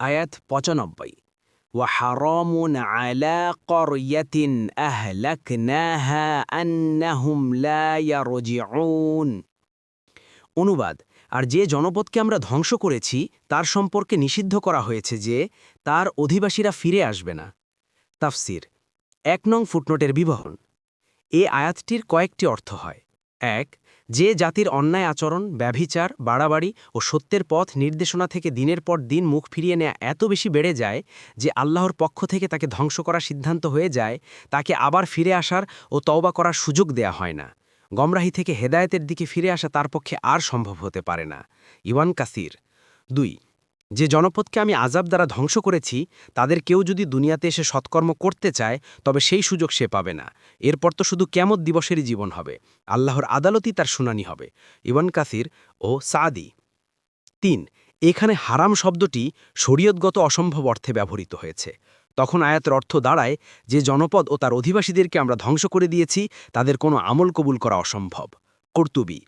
আয়াত পঁচানব্বই وحرام على قرية أهلكناها أنهم لا يرجعون অনুবাদ আর যে জনপদকে আমরা ধ্বংস করেছি তার সম্পর্কে নিষিদ্ধ করা হয়েছে যে তার অধিবাসীরা ফিরে আসবে না তাফসির এক নং ফুটনোটের বিবরণ এ আয়াতটির কয়েকটি অর্থ হয় এক যে জাতির অন্যায় আচরণ, ব্যভিচার, বাড়াবাড়ি ও সত্যের পথ নির্দেশনা থেকে দিনের পর দিন মুখ ফিরিয়ে নেয়া এত বেশি বেড়ে যায় যে আল্লাহর পক্ষ থেকে তাকে ধ্বংস করার সিদ্ধান্ত হয়ে যায়, তাকে আবার ফিরে আসার ও তওবা করার সুযোগ দেয়া হয় না। গমরাহি থেকে হেদায়েতের দিকে ফিরে আসা তার পক্ষে আর সম্ভব হতে পারে না। ইওয়ান কাসির। দুই যে জনপদকে আমি আজাব দ্বারা ধ্বংস করেছি, তাদের কেউ যদি দুনিয়াতে এসে সৎকর্ম করতে চায়, তবে সেই সুযোগ সে পাবে না। এরপর তো শুধু কেমত দিবসেরই জীবন হবে। আল্লাহর আদালতই তার শুনানি হবে। ইবান কাসির ও সাদি। তিন, এখানে হারাম শব্দটি শরীয়তগত অসম্ভব অর্থে ব্যবহৃত হয়েছে। তখন আয়াতের অর্থ দাঁড়ায় যে জনপদ ও তার অধিবাসীদেরকে আমরা ধ্বংস করে দিয়েছি, তাদের কোনো আমল কবুল করা অসম্ভব। কর্তুবী।